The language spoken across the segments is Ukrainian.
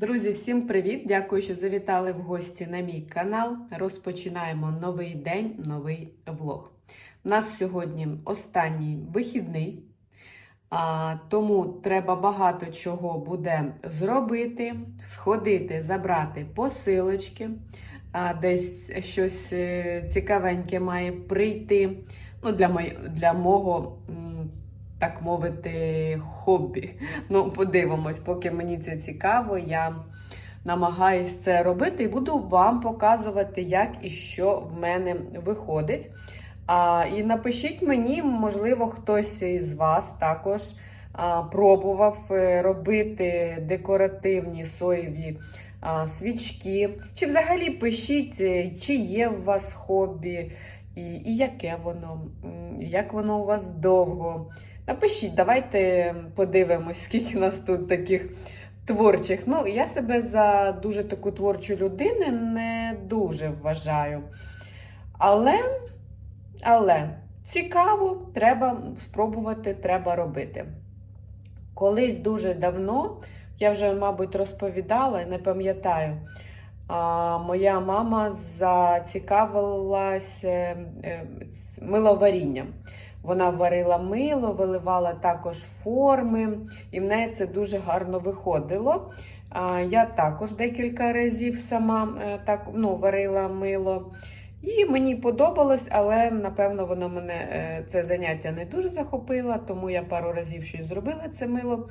Друзі, всім привіт! Дякую, що завітали в гості на мій канал. Розпочинаємо новий день, новий влог. У нас сьогодні останній вихідний, тому треба багато чого буде зробити, сходити, забрати посилочки, десь щось е, цікавеньке має прийти. Ну, для, мої, для мого, так мовити, хобі. Ну, подивимось, поки мені це цікаво, я намагаюсь це робити і буду вам показувати, як і що в мене виходить. А, і напишіть мені, можливо, хтось із вас також а, пробував е, робити декоративні соєві а, свічки. Чи взагалі пишіть, е, чи є у вас хобі, і, і яке воно, як воно у вас довго. Напишіть, давайте подивимось, скільки нас тут таких творчих. Ну, я себе за дуже таку творчу людину не дуже вважаю. Але, але цікаво, треба спробувати, треба робити. Колись дуже давно, я вже, мабуть, розповідала, не пам'ятаю. Моя мама зацікавилась е, е, миловарінням. Вона варила мило, виливала також форми, і в неї це дуже гарно виходило. Я також декілька разів сама е, так ну, варила мило. І мені подобалось, але напевно воно мене е, це заняття не дуже захопило, тому я пару разів щось зробила це мило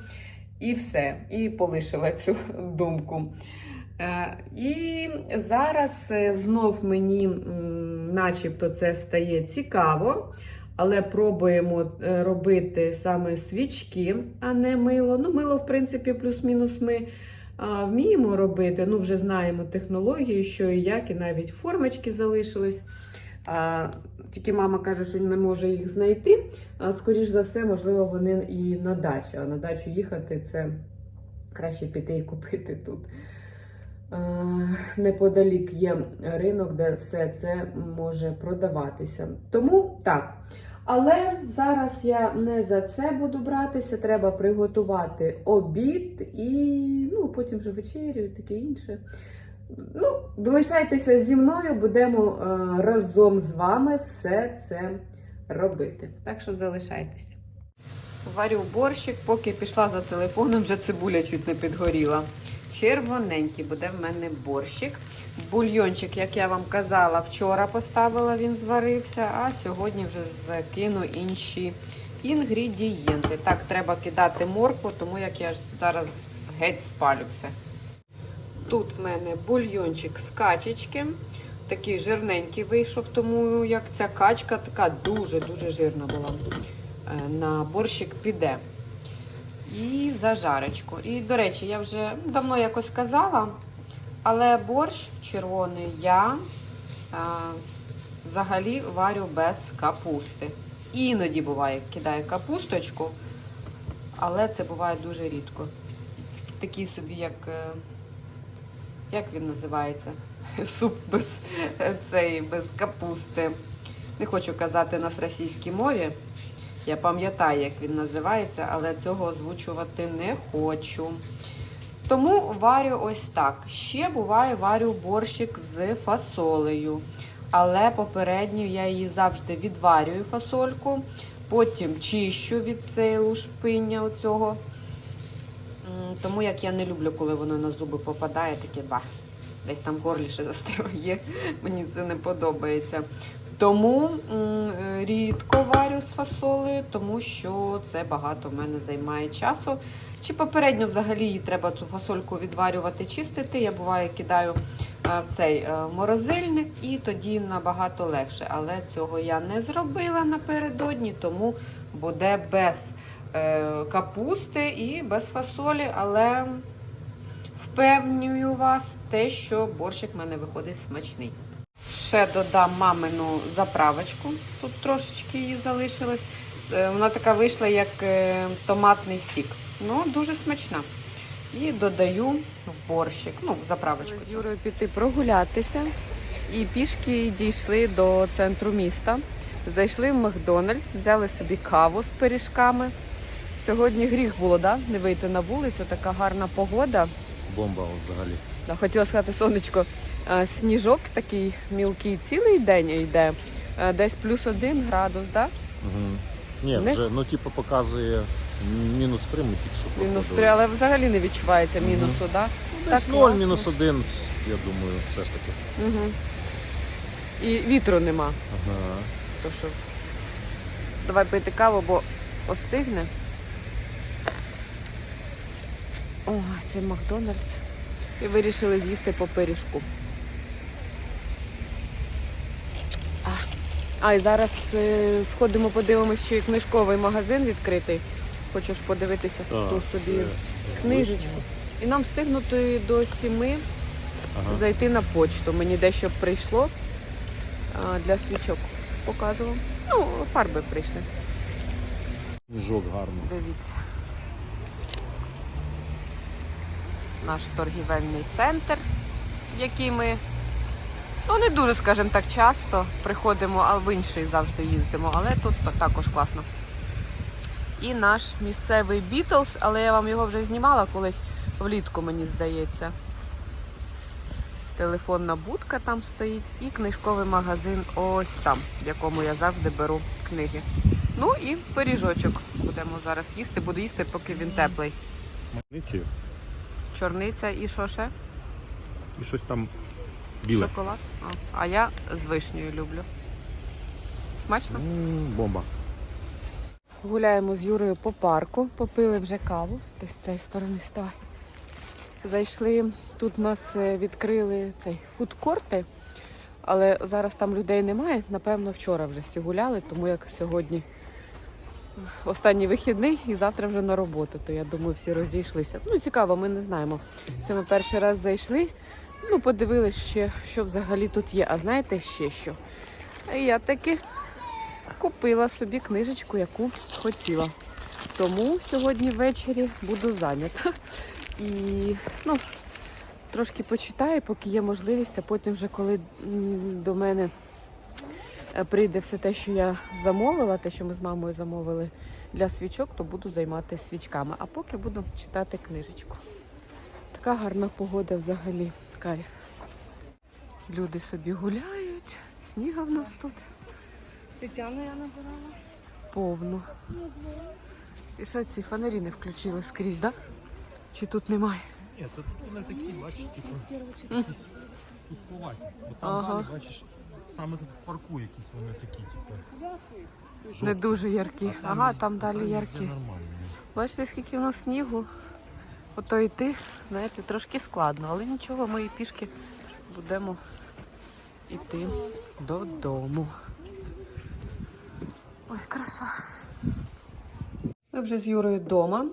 і все, і полишила цю думку. Е, І зараз знов мені, начебто, це стає цікаво, але пробуємо е, робити саме свічки, а не мило. Ну, мило, в принципі, плюс-мінус ми а, вміємо робити. Ну, вже знаємо технологію, що і як, і навіть формочки залишились. А, Тільки мама каже, що не може їх знайти. А скоріш за все, можливо, вони і на дачі. А на дачу їхати це краще піти і купити тут. А, Неподалік є ринок, де все це може продаватися. Тому так. Але зараз я не за це буду братися. Треба приготувати обід і ну, потім вже вечерю і таке інше. Ну, залишайтеся зі мною, будемо е, разом з вами все це робити. Так що залишайтеся. Варю борщик, поки пішла за телефоном, вже цибуля чуть не підгоріла. Червоненький буде в мене борщик. Бульйончик, як я вам казала, вчора поставила, він зварився, а сьогодні вже закину інші інгредієнти. Так, треба кидати моркву, тому як я зараз геть спалю все. Тут в мене бульйончик з качечки. Такий жирненький вийшов, тому як ця качка така дуже-дуже жирна була. Е, На борщик піде. І зажарочку. І, до речі, я вже давно якось казала, але борщ червоний я а, взагалі варю без капусти. Іноді буває, кидаю капусточку, але це буває дуже рідко. Такий собі, як, е, як він називається? Суп без, цей, без капусти. Не хочу казати на російській мові. Я пам'ятаю, як він називається, але цього озвучувати не хочу. Тому варю ось так. Ще буває варю борщик з фасолею. Але попередньо я її завжди відварюю фасольку, потім чищу від цієї лушпиння оцього. Тому як я не люблю, коли воно на зуби попадає, таке ба. Десь там горліше застряє. Мені це не подобається. Тому е, рідко варю з фасолею, тому що це багато в мене займає часу. Чи попередньо взагалі її треба цю фасольку відварювати, чистити. Я буває кидаю е, в цей е, морозильник і тоді набагато легше. Але цього я не зробила напередодні, тому буде без е, капусти і без фасолі. Але впевнюю вас, те, що борщик в мене виходить смачний. Ще додам мамину заправочку. Тут трошечки її залишилось. Е, Вона така вийшла, як е, томатний сік. Ну, дуже смачна. І додаю в борщик, ну, в заправочку. З Юрою піти прогулятися. І пішки дійшли до центру міста. Зайшли в Макдональдс, взяли собі каву з пиріжками. Сьогодні гріх було, да? не вийти на вулицю, така гарна погода. бомба взагалі. Да, хотіла сказати, сонечко, сніжок такий мілкий цілий день йде, десь плюс один градус, да? Угу. Ні, Не- вже ну типу показує мінус 3 ми тільки що Мінус три, але взагалі не відчувається мінусу, да? Ну, Десь так 0, класно. мінус 1, я думаю, все ж таки. Угу. І вітру нема. Ага. То що давай пити каву, бо остигне. О, це Макдональдс. І вирішили з'їсти по пиріжку. А, а і зараз е, сходимо, подивимось, що і книжковий магазин відкритий. Хочу ж подивитися ту собі це книжечку. І нам встигнути до сіми Ага. зайти на почту. Мені дещо прийшло а, для свічок. Покажу вам. Ну, фарби прийшли. Сніжок гарний. Дивіться. Наш торгівельний центр, в який ми ну, не дуже, скажімо так, часто приходимо, а в інший завжди їздимо, але тут також класно. І наш місцевий Бітлз, але я вам його вже знімала колись влітку, мені здається. Телефонна будка там стоїть і книжковий магазин ось там, в якому я завжди беру книги. Ну і пиріжочок будемо зараз їсти. Буду їсти, поки він теплий. Чорниця і що ще? і щось там біле. Шоколад. А, а я з вишнею люблю. Смачно? М, Бомба. Гуляємо з Юрою по парку, попили вже каву. Десь з цієї сторони ставай. Зайшли, тут у нас е, відкрили цей фудкорти, але зараз там людей немає. Напевно, вчора вже всі гуляли, тому як сьогодні останній вихідний і завтра вже на роботу, то я думаю, всі розійшлися. Ну, цікаво, ми не знаємо. Це ми перший раз зайшли. Ну, подивилися ще, що взагалі тут є. А знаєте ще що? Я таки купила собі книжечку, яку хотіла. Тому сьогодні ввечері буду зайнята. І ну, трошки почитаю, поки є можливість, а потім вже коли до мене е, прийде все те, що я замовила, те, що ми з мамою замовили для свічок, то буду займатися свічками. А поки буду читати книжечку. Така гарна погода взагалі. Кайф. Люди собі гуляють, сніга в нас тут Тетяну я набирала. повно. І що ці фонарі не включили скрізь, так? Да? Чи тут немає? Ні, це тут вони такі, бачиш, типу, якісь пускуваті. Бо там Ага. далі, бачиш, саме тут в парку якісь вони такі, типу. Не дуже яркі. Ага, там далі Все яркі. нормально. Бачите, скільки в нас снігу. Ото йти, знаєте, трошки складно, але нічого, ми і пішки будемо йти додому. Ой, краса. Ми вже з Юрою вдома.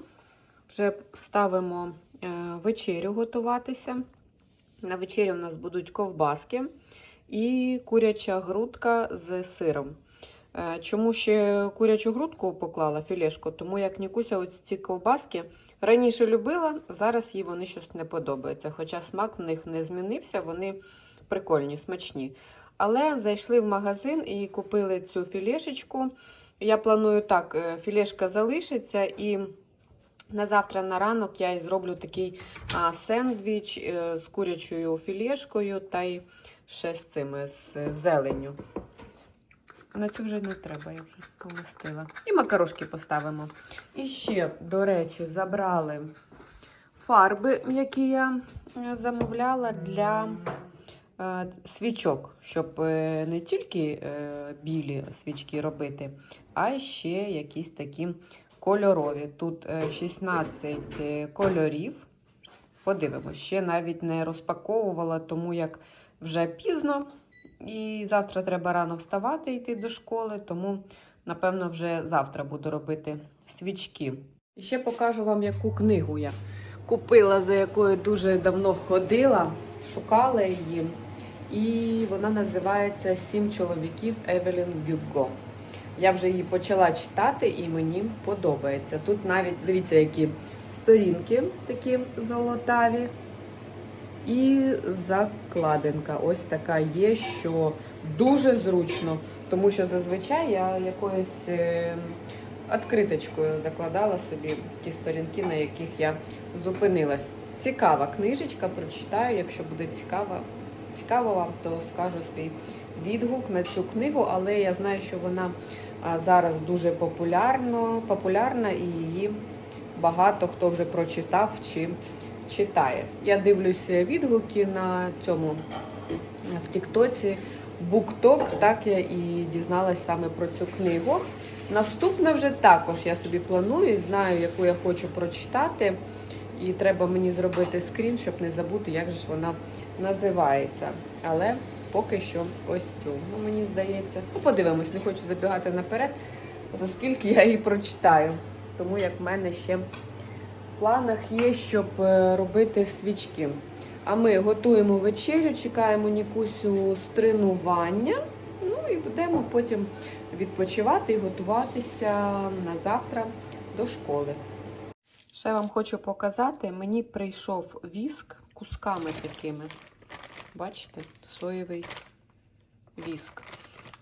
Вже ставимо е, вечерю готуватися. На вечерю у нас будуть ковбаски і куряча грудка з сиром. Е, Чому ще курячу грудку поклала філешку? Тому як Нікуся ось ці ковбаски раніше любила, зараз їй вони щось не подобається. Хоча смак в них не змінився, вони прикольні, смачні. Але зайшли в магазин і купили цю філешечку. Я планую так, е, філешка залишиться і на завтра на ранок я зроблю такий а, сендвіч е, з курячою філешкою та й ще з цими з зеленню. На цю вже не треба, я вже помістила. І макарошки поставимо. І ще, до речі, забрали фарби, які я е, замовляла для е, свічок, щоб е, не тільки білі свічки робити, а ще якісь такі кольорові. Тут е, 16 е, кольорів. Подивимось, ще навіть не розпаковувала, тому як вже пізно. І завтра треба рано вставати йти до школи, тому, напевно, вже завтра буду робити свічки. І ще покажу вам, яку книгу я купила, за якою дуже давно ходила, шукала її. І вона називається Сім чоловіків Евелін Гюго. Я вже її почала читати і мені подобається. Тут навіть дивіться, які сторінки такі золотаві. І закладинка ось така є, що дуже зручно, тому що зазвичай я якоюсь е, відкриточкою закладала собі ті сторінки, на яких я зупинилась. цікава книжечка, прочитаю. Якщо буде цікава, цікаво вам, то скажу свій відгук на цю книгу, але я знаю, що вона зараз дуже популярно, популярна і її багато хто вже прочитав чи читає. Я дивлюся відгуки на цьому в Тіктоці. Букток, так я і дізналась саме про цю книгу. Наступна вже також я собі планую, знаю, яку я хочу прочитати. І треба мені зробити скрін, щоб не забути, як же ж вона називається. Але поки що ось цю. Ну, мені здається. Ну, подивимось, не хочу забігати наперед, за скільки я її прочитаю. Тому як в мене ще в планах є, щоб е, робити свічки. А ми готуємо вечерю, чекаємо Нікусю з тренування. Ну і будемо потім відпочивати і готуватися на завтра до школи. Ще вам хочу показати, мені прийшов віск кусками такими. Бачите, соєвий віск.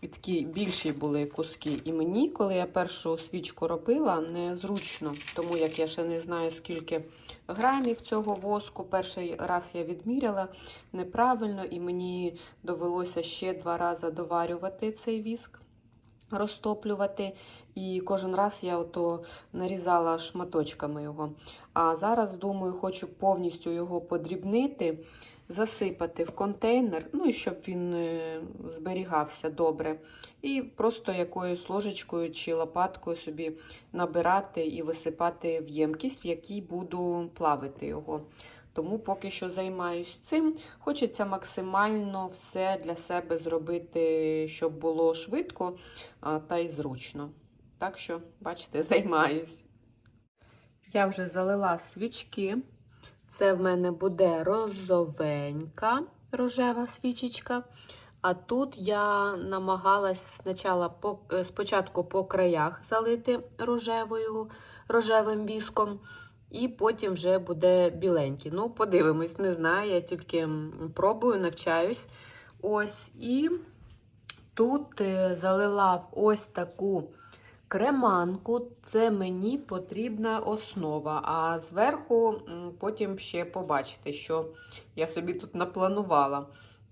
Такі більші були куски. І мені, коли я першу свічку робила, незручно, тому як я ще не знаю, скільки грамів цього воску. Перший раз я відміряла неправильно, і мені довелося ще два рази доварювати цей віск, розтоплювати. І кожен раз я ото нарізала шматочками його. А зараз, думаю, хочу повністю його подрібнити, засипати в контейнер, ну і щоб він е, зберігався добре. І просто якоюсь ложечкою чи лопаткою собі набирати і висипати в ємкість, в якій буду плавити його. Тому поки що займаюсь цим. Хочеться максимально все для себе зробити, щоб було швидко та й зручно. Так що, бачите, займаюсь. Я вже залила свічки. Це в мене буде розовенька рожева свічечка. А тут я намагалась е, спочатку по краях залити рожевою, рожевим віском, і потім вже буде біленький. Ну, подивимось, не знаю, я тільки пробую, навчаюсь. Ось, і тут е, залила ось таку креманку. Це мені потрібна основа. А зверху потім ще побачите, що я собі тут напланувала.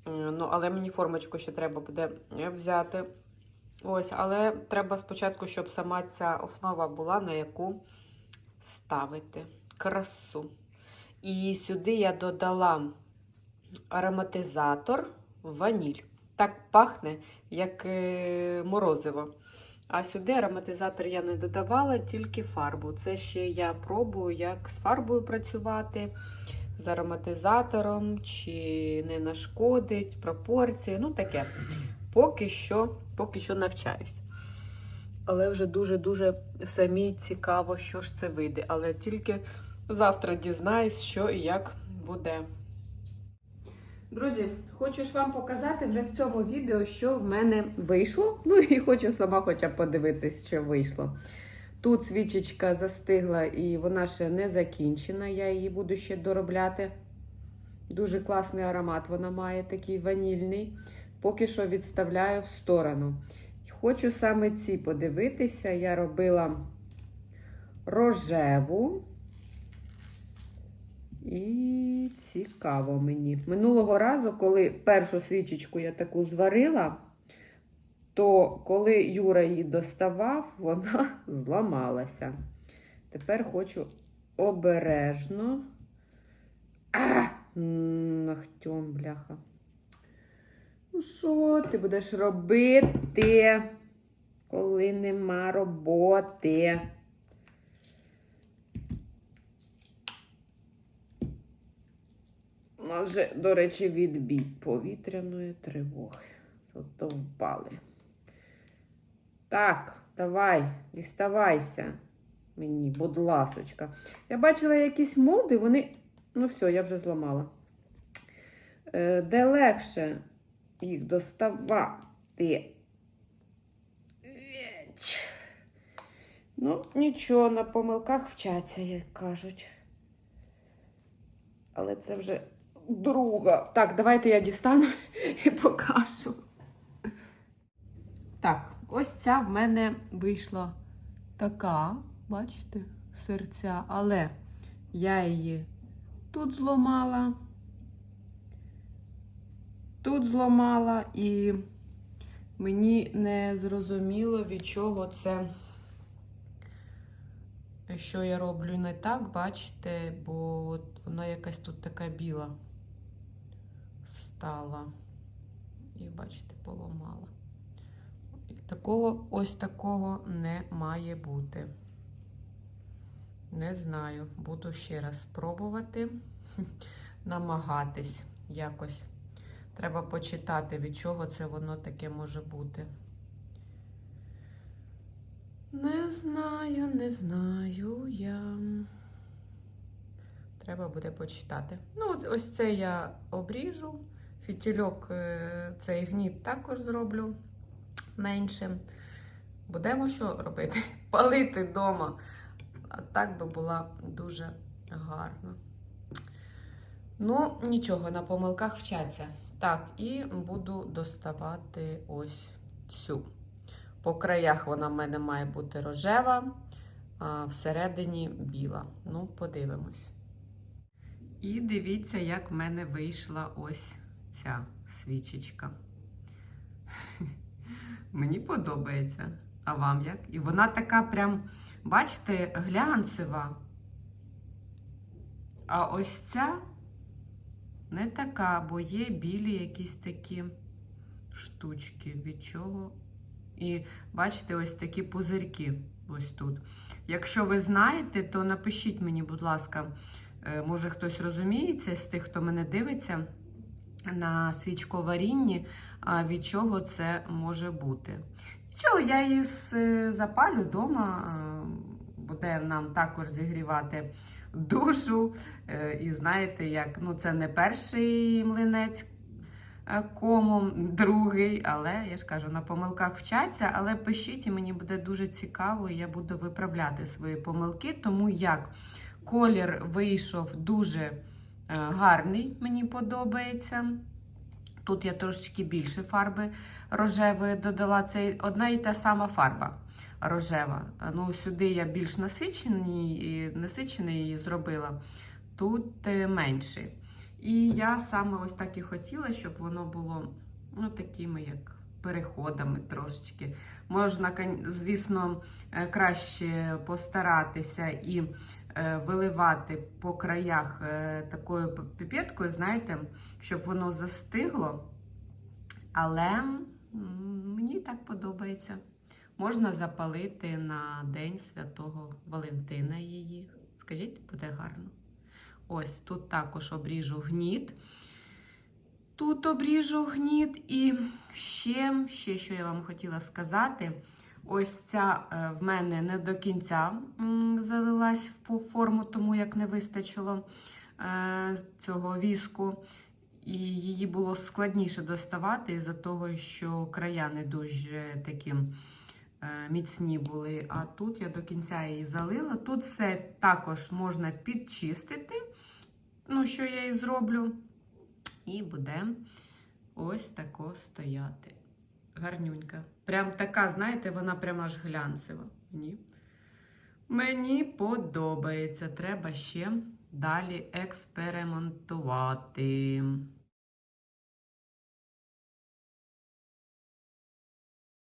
Ну, але мені формочку ще треба буде е, взяти. Ось, але треба спочатку, щоб сама ця основа була, на яку ставити красу. І сюди я додала ароматизатор ваніль. Так пахне, як е, морозиво. А сюди ароматизатор я не додавала, тільки фарбу. Це ще я пробую, як з фарбою працювати, з ароматизатором, чи не нашкодить, пропорції. Ну, таке. Поки що, поки що навчаюсь. Але вже дуже-дуже самі цікаво, що ж це вийде. Але тільки завтра дізнаюсь, що і як буде. Друзі, хочу ж вам показати вже в цьому відео, що в мене вийшло. Ну і хочу сама хоча б подивитись, що вийшло. Тут свічечка застигла і вона ще не закінчена. Я її буду ще доробляти. Дуже класний аромат вона має, такий ванільний. Поки що відставляю в сторону. Хочу саме ці подивитися. Я робила рожеву. І цікаво мені. Минулого разу, коли першу свічечку я таку зварила, то коли Юра її доставав, вона зламалася. Тепер хочу обережно. А! Ногтем, бляха. Ну, що ти будеш робити, коли нема роботи? Нас же, до речі, відбій повітряної тривоги. Зато впали. Так, давай, діставайся мені, будь ласочка. Я бачила якісь молди, вони. Ну, все, я вже зламала. Е, Де легше їх доставати? Ну, нічого, на помилках вчаться, як кажуть. Але це вже друга. Так, давайте я дістану і покажу. Так, ось ця в мене вийшла така, бачите, серця, але я її тут зломала, тут зломала, і мені не зрозуміло, від чого це, що я роблю не так, бачите, бо от вона якась тут така біла стала. І, бачите, поламала. Такого, ось такого не має бути. Не знаю, буду ще раз спробувати намагатись якось. Треба почитати, від чого це воно таке може бути. Не знаю, не знаю я. Треба буде почитати. Ну, ось це я обріжу. Фітільок, е, цей гніт також зроблю менше. Будемо що робити? Палити вдома. А так би була дуже гарно. Ну, нічого, на помилках вчаться. Так, і буду доставати ось цю. По краях вона в мене має бути рожева, а всередині біла. Ну, подивимось. І дивіться, як в мене вийшла ось ця свічечка. Мені подобається. А вам як? І вона така прям, бачите, глянцева. А ось ця не така, бо є білі якісь такі штучки. Від чого? І бачите, ось такі пузирки ось тут. Якщо ви знаєте, то напишіть мені, будь ласка, може хтось розуміється з тих, хто мене дивиться на свічковарінні, від чого це може бути. Що, я її запалю вдома, буде нам також зігрівати душу. Е, І знаєте, як ну, це не перший млинець е, комом, другий, але я ж кажу, на помилках вчаться. Але пишіть, і мені буде дуже цікаво, і я буду виправляти свої помилки, тому як колір вийшов дуже е, гарний, мені подобається. Тут я трошечки більше фарби рожевої додала. Це одна і та сама фарба рожева. Ну, сюди я більш насичений, насичений її зробила, тут е, менший. І я саме ось так і хотіла, щоб воно було ну, такими, як переходами трошечки. Можна, звісно, е, краще постаратися і е, виливати по краях е, такою піпеткою, знаєте, щоб воно застигло. Але мені так подобається. Можна запалити на День Святого Валентина її. Скажіть, буде гарно. Ось тут також обріжу гніт. Тут обріжу гніт. І ще, ще, що я вам хотіла сказати, ось ця е, в мене не до кінця залилась в форму, тому як не вистачило е, цього віску. І її було складніше доставати із-за того, що края не дуже такі е, міцні були. А тут я до кінця її залила. Тут все також можна підчистити, ну, що я і зроблю. І буде ось тако стояти. Гарнюнька. Прям така, знаєте, вона прям аж глянцева. Ні. Мені подобається. Треба ще далі експериментувати.